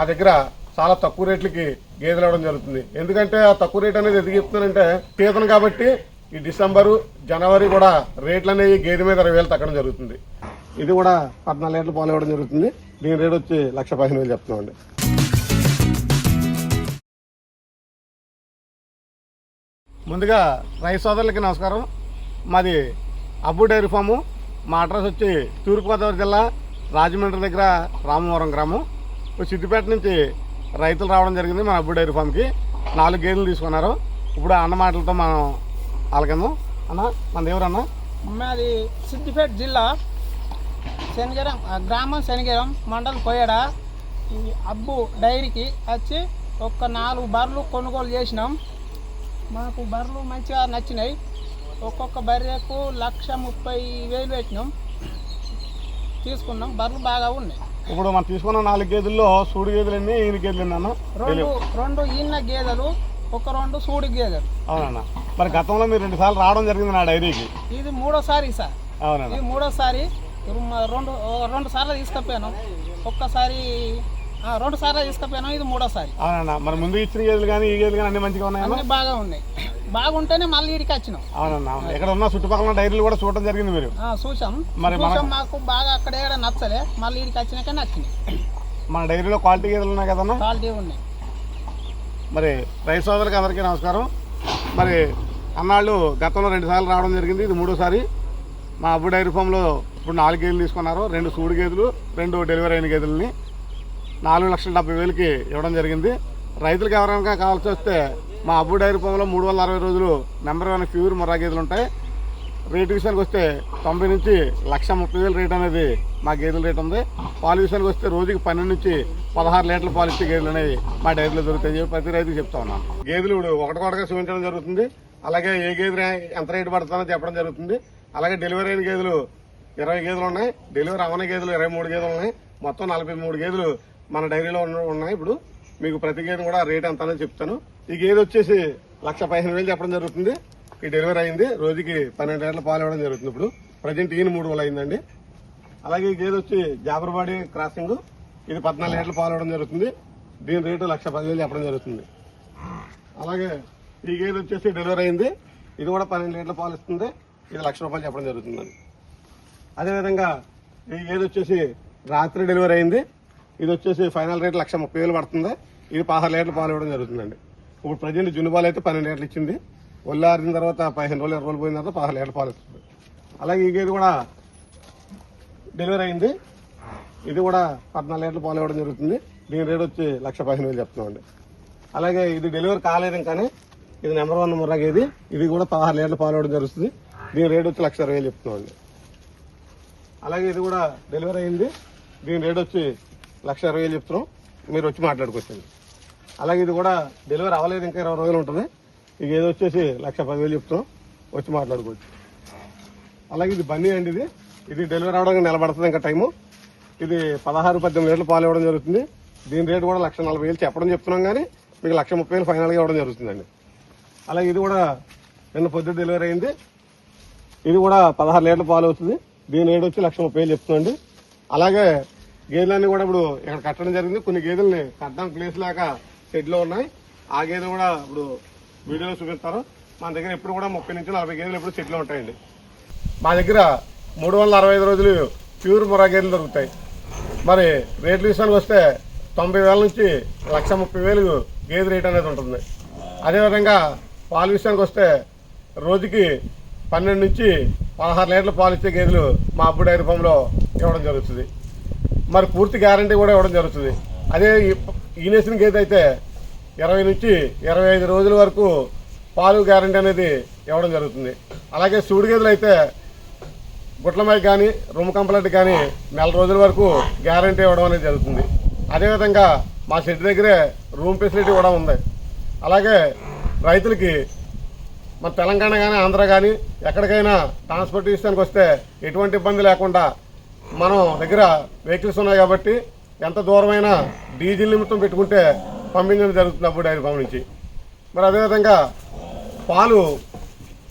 మా దగ్గర చాలా తక్కువ రేట్లకి గేదెలు ఇవ్వడం జరుగుతుంది. ఎందుకంటే ఆ తక్కువ రేట్ అనేది ఎందుకు చెప్తున్నానంటే సీజన్ కాబట్టి ఈ డిసెంబరు జనవరి కూడా రేట్లు అనేవి గేదె మీద ఇరవై వేలు తగ్గడం జరుగుతుంది. ఇది కూడా పద్నాలుగు లీటర్లు పాలు ఇవ్వడం జరుగుతుంది. దీని రేట్ వచ్చి లక్ష పదిహేను వేలు చెప్తున్నామండి. ముందుగా రైతు సోదరులకి నమస్కారం. మాది అబ్బు డైరీ ఫాము. మా అడ్రస్ వచ్చి తూర్పుగోదావరి జిల్లా రాజమండ్రి దగ్గర రామవరం గ్రామం. సిద్దిపేట నుంచి రైతులు రావడం జరిగింది మన అబ్బు డైరీ ఫామ్కి. నాలుగు గేదెలు తీసుకున్నారు. ఇప్పుడు అన్న మాటలతో మనం అలగము అన్న మన ఎవరన్నా మాది సిద్దిపేట జిల్లా శనిగరం ఆ గ్రామం శనిగరం మండలం కొయ్యడ. ఈ అబ్బు డైరీకి వచ్చి ఒక నాలుగు బర్రెలు కొనుగోలు చేసినాం. మాకు బర్రెలు మంచిగా నచ్చినాయి. ఒక్కొక్క బర్రెకు లక్ష ముప్పై వేలు పెట్టినాం. తీసుకున్నాం. బర్రెలు బాగా ఉన్నాయి. ఇప్పుడు మనం తీసుకున్న నాలుగు గేదెల్లో సూడి గేదెలు ఎన్ని ఈయన గేదెలు ఎన్ని అన్న? రెండు రెండు ఈన్న గేదెలు ఒక రెండు సూడి గేదెలు. అవునన్న. మరి గతంలో మీరు రెండు సార్లు రావడం జరిగింది నా డైరీకి. ఇది మూడోసారి సార్. అవునన్న. ఇది మూడోసారి. రెండు రెండు సార్లు తీసుకపోయాను. ఒక్కసారి రెండు సార్లు తీసుకపోయాను ఇది మూడోసారి. అవునన్న. మరి ముందు ఇచ్చిన గేదెలు కానీ ఈ గేదెలు కానీ అన్ని మంచిగా ఉన్నాయన్న అన్ని బాగా ఉన్నాయి. బాగుంటేనే మళ్ళీ ఇడికి వచ్చినాం. అవునన్నా అవును. ఇక్కడ ఉన్న చుట్టుపక్కల డైరీలు కూడా చూడడం జరిగింది మీరు. ఆ, చూసాం. మరి మన- చూసాం మాకు బాగా అక్కడ ఏడ నచ్చలే. మళ్ళీ ఇడికి వచ్చినాక నచ్చినాయి మన డైరీలో క్వాలిటీ గేదెలు ఉన్నాయి కదన్నా? క్వాలిటీ ఉన్నాయి. మరి రైతు సోదరులకు అందరికీ నమస్కారం. మరి అన్నాళ్ళు గతంలో రెండు సార్లు రావడం జరిగింది. ఇది మూడోసారి. మా అబ్బు డైరీ ఫామ్లో ఇప్పుడు నాలుగు గేదెలు తీసుకున్నారు. రెండు సూడి గేదెలు రెండు డెలివరీ అయిన గేదెలని. నాలుగు లక్షల డెబ్బై వేలకి ఇవ్వడం జరిగింది. రైతులకు ఎవరైనా కావాల్సి వస్తే మా అబ్బు డైరీ ఫామ్లో మూడు వందల అరవై రోజులు నెంబర్ వన్ ప్యూర్ మొర్రా గేదెలు ఉంటాయి. రేటు విషయానికి వస్తే తొంభై నుంచి లక్ష ముప్పై వేలు రేట్ అనేది మా గేదెల రేట్ ఉంది. పాలు విషయానికి వస్తే రోజుకి పన్నెండు నుంచి పదహారు లీటర్ల పాలు ఇచ్చే గేదెలు అనేవి మా డైరీలో దొరుకుతాయి. ప్రతి రైతుకి చెప్తా ఉన్నాను. గేదెలు ఇప్పుడు ఒకటికొకటిగా చూపించడం జరుగుతుంది. అలాగే ఏ గేదెలు ఎంత రేటు పడుతుందో చెప్పడం జరుగుతుంది. అలాగే డెలివరీ అయిన గేదెలు ఇరవై గేదెలు ఉన్నాయి. డెలివరీ అవని గేదెలు ఇరవై మూడు గేదెలు ఉన్నాయి. మొత్తం నలభై మూడు గేదెలు మన డైరీలో ఉన్నాయి ఇప్పుడు. మీకు ప్రతి గేదె కూడా రేట్ ఎంత అనేది చెప్తాను. ఈ గేదె వచ్చేసి లక్ష పదిహేను వేలు చెప్పడం జరుగుతుంది. ఈ డెలివరీ అయింది. రోజుకి పన్నెండు లీటర్ల పాలు ఇవ్వడం జరుగుతుంది ఇప్పుడు. ప్రజెంట్ ఈయన మూడు వేలు అయిందండి. అలాగే ఈ గేదె వచ్చి జాబర్బాడి క్రాసింగ్. ఇది పద్నాలుగు లీటర్ల పాలు ఇవ్వడం జరుగుతుంది. దీని రేటు లక్ష పదివేలు చెప్పడం జరుగుతుంది. అలాగే ఈ గేదె వచ్చేసి డెలివరీ అయింది. ఇది కూడా పన్నెండు లీటర్ల పాలు ఇస్తుంది. ఇది లక్ష రూపాయలు చెప్పడం జరుగుతుందండి అదేవిధంగా ఈ గేదె వచ్చేసి రాత్రి డెలివరీ అయింది. ఇది వచ్చేసి ఫైనల్ రేట్ లక్ష ముప్పై వేలు పడుతుంది. ఇది పదహారు లీటర్ల పాలు ఇవ్వడం జరుగుతుందండి. ఇప్పుడు ప్రజెంట్ జున్ను పాలు అయితే పన్నెండు లీటర్లు ఇచ్చింది. ఒళ్ళారిన తర్వాత పదిహేను రోజులు ఇరవై రోజులు పోయిన తర్వాత పదహారు లీటర్ల పాలు ఇస్తుంది. అలాగే ఈ గేదె కూడా డెలివరీ అయింది. ఇది కూడా పద్నాలుగు లీటర్ల పాలు ఇవ్వడం జరుగుతుంది. దీని రేట్ వచ్చి లక్ష పదిహేను వేలు చెప్తున్నామండి. అలాగే ఇది డెలివరీ కాలేదు కానీ ఇది నెంబర్ వన్ ముర్రా గేది. ఇది కూడా పదహారు లీటర్ల పాలు ఇవ్వడం జరుగుతుంది. దీని రేట్ వచ్చి లక్ష ఇరవై వేలు చెప్తున్నామండి. అలాగే ఇది కూడా డెలివరీ అయింది. దీని రేట్ వచ్చి లక్ష ఇరవై వేలు చెప్తున్నాం. మీరు వచ్చి మాట్లాడుకోవచ్చండి అలాగే ఇది కూడా డెలివరీ అవ్వలేదు ఇంకా ఇరవై రోజులు ఉంటుంది. ఇక ఏదో వచ్చేసి లక్ష పదివేలు చెప్తున్నాం. వచ్చి మాట్లాడుకోవచ్చు అలాగే ఇది బన్నీ అండి ఇది. ఇది డెలివరీ అవడానికి నిలబడుతుంది ఇంకా టైము. ఇది పదహారు పద్దెనిమిది లీటర్లు పాలు ఇవ్వడం జరుగుతుంది. దీని రేటు కూడా లక్ష నలభై వేలు చెప్పడం చెప్తున్నాం కానీ మీకు లక్ష ముప్పై వేలు ఫైనల్గా ఇవ్వడం జరుగుతుందండి. అలాగే ఇది కూడా నిన్న పొద్దు డెలివరీ అయింది. ఇది కూడా పదహారు లీటర్ల పాలు అవుతుంది. దీని రేటు వచ్చి లక్ష ముప్పై వేలు చెప్తుందండి. అలాగే గేదెలన్నీ కూడా ఇప్పుడు ఇక్కడ కట్టడం జరిగింది. కొన్ని గేదెల్ని కట్టడం ప్లేస్ లేక షెడ్లో ఉన్నాయి. ఆ గేదెలు కూడా ఇప్పుడు వీడియోలో చూపిస్తారు. మన దగ్గర ఎప్పుడు కూడా ముప్పై నుంచి నలభై గేదెలు ఎప్పుడు షెడ్లో ఉంటాయండి. మా దగ్గర మూడు వందల అరవై ఐదు రోజులు ప్యూర్ మురా గేదెలు దొరుకుతాయి. మరి రేట్ల విషయానికి వస్తే తొంభై వేల నుంచి లక్ష ముప్పై వేలు గేదె రేట్ అనేది ఉంటుంది. అదేవిధంగా పాలు విషయానికి వస్తే రోజుకి పన్నెండు నుంచి పదహారు లీటర్ల పాలు ఇచ్చే గేదెలు మా అబ్బు డైరీ ఫామ్లో ఇవ్వడం జరుగుతుంది. మరి పూర్తి గ్యారంటీ కూడా ఇవ్వడం జరుగుతుంది. అదే ఈ- ఈనేసిన గేదె అయితే ఇరవై నుంచి ఇరవై ఐదు రోజుల వరకు పాలు గ్యారంటీ అనేది ఇవ్వడం జరుగుతుంది. అలాగే సూడి గేదెలు అయితే గుట్లమై కానీ రూమ్ కంప్లైంట్ కానీ నెల రోజుల వరకు గ్యారంటీ ఇవ్వడం అనేది జరుగుతుంది. అదేవిధంగా మా షెడ్ దగ్గరే రూమ్ ఫెసిలిటీ కూడా ఉంది. అలాగే రైతులకి మన తెలంగాణ కానీ ఆంధ్ర కానీ ఎక్కడికైనా ట్రాన్స్పోర్టేషన్కి వస్తే ఎటువంటి ఇబ్బంది లేకుండా మనం దగ్గర వెహికల్స్ ఉన్నాయి కాబట్టి ఎంత దూరమైనా డీజిల్ నిమిత్తం పెట్టుకుంటే పంపించడం జరుగుతుంది అప్పుడు డైరీ ఫామ్ నుంచి. మరి అదేవిధంగా పాలు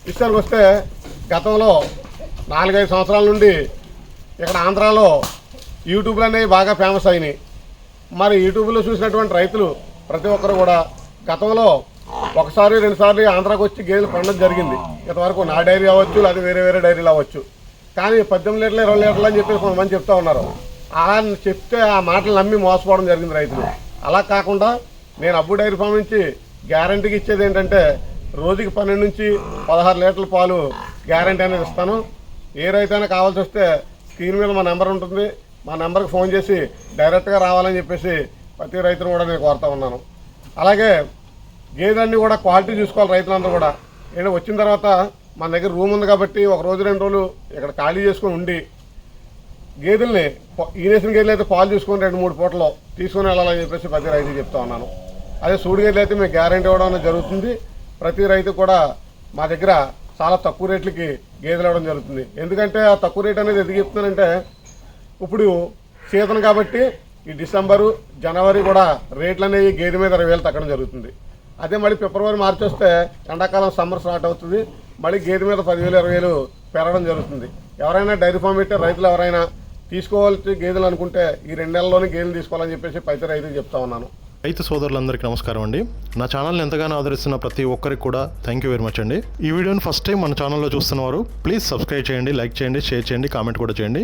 విషయానికి వస్తే గతంలో నాలుగైదు సంవత్సరాల నుండి ఇక్కడ ఆంధ్రాలో యూట్యూబ్లు అనేవి బాగా ఫేమస్ అయినాయి. మరి యూట్యూబ్లో చూసినటువంటి రైతులు ప్రతి ఒక్కరు కూడా గతంలో ఒకసారి రెండుసార్లు ఆంధ్రాకి వచ్చి గేదెలు పండడం జరిగింది. ఇంతవరకు నా డైరీ అవ్వచ్చు లేదా వేరే వేరే డైరీలు అవ్వచ్చు. కానీ పద్దెనిమిది లీటర్లు ఇరవై లీటర్లు అని చెప్పేసి కొంతమంది చెప్తా ఉన్నారు. అలా చెప్తే ఆ మాటలు నమ్మి మోసపోవడం జరిగింది రైతులు. అలా కాకుండా నేను అబ్బు డైరీ ఫామ్ నుంచి గ్యారంటీకి ఇచ్చేది ఏంటంటే రోజుకి పన్నెండు నుంచి పదహారు లీటర్ల పాలు గ్యారంటీ అనేది ఇస్తాను. ఏ రైతైనా కావాల్సి వస్తే స్క్రీన్ మీద మా నెంబర్ ఉంటుంది. మా నెంబర్కి ఫోన్ చేసి డైరెక్ట్గా రావాలని చెప్పేసి ప్రతి రైతును కూడా నేను కోరుతా ఉన్నాను. అలాగే గేదెలన్నీ కూడా క్వాలిటీ చూసుకోవాలి రైతులందరూ కూడా. ఏంటంటే వచ్చిన తర్వాత మన దగ్గర రూమ్ ఉంది కాబట్టి ఒక రోజు రెండు రోజులు ఇక్కడ ఖాళీ చేసుకొని ఉండి గేదెల్ని ఈనేసిన గేదెలు అయితే పాలు చూసుకొని రెండు మూడు పూటలో తీసుకొని వెళ్ళాలని చెప్పేసి ప్రతి రైతు చెప్తా ఉన్నాను. అదే సూడి గేదెలు అయితే మేము గ్యారంటీ ఇవ్వడం అనేది జరుగుతుంది. ప్రతి రైతు కూడా మా దగ్గర చాలా తక్కువ రేట్లకి గేదెలు ఇవ్వడం జరుగుతుంది. ఎందుకంటే ఆ తక్కువ రేట్ అనేది ఎందుకు చెప్తున్నానంటే ఇప్పుడు సీజన్ కాబట్టి ఈ డిసెంబరు జనవరి కూడా రేట్లు అనేవి గేదె మీద ఇరవై వేలు తగ్గడం జరుగుతుంది. అదే మళ్ళీ ఫిబ్రవరి మార్చి వస్తే ఎండాకాలం సమ్మర్ స్టార్ట్ అవుతుంది. మళ్ళీ గేదె మీద పదివేలు ఇరవై వేలు పెరగడం జరుగుతుంది. ఎవరైనా డైరీ ఫామ్ పెట్టే రైతులు ఎవరైనా తీసుకోవాల్సి గేదెలు అనుకుంటే ఈ రెండు నెలల్లోనే గేదెలు తీసుకోవాలని చెప్పేసి పైతే రైతులు చెప్తా ఉన్నాను. రైతు సోదరులందరికీ నమస్కారం అండి. నా ఛానల్ని ఎంతగానో ఆదరిస్తున్న ప్రతి ఒక్కరికి కూడా థ్యాంక్ యూ వెరీ మచ్ అండి. ఈ వీడియోని ఫస్ట్ టైం మన ఛానల్లో చూస్తున్నవారు ప్లీజ్ సబ్స్క్రైబ్ చేయండి లైక్ చేయండి షేర్ చేయండి కామెంట్ కూడా చేయండి.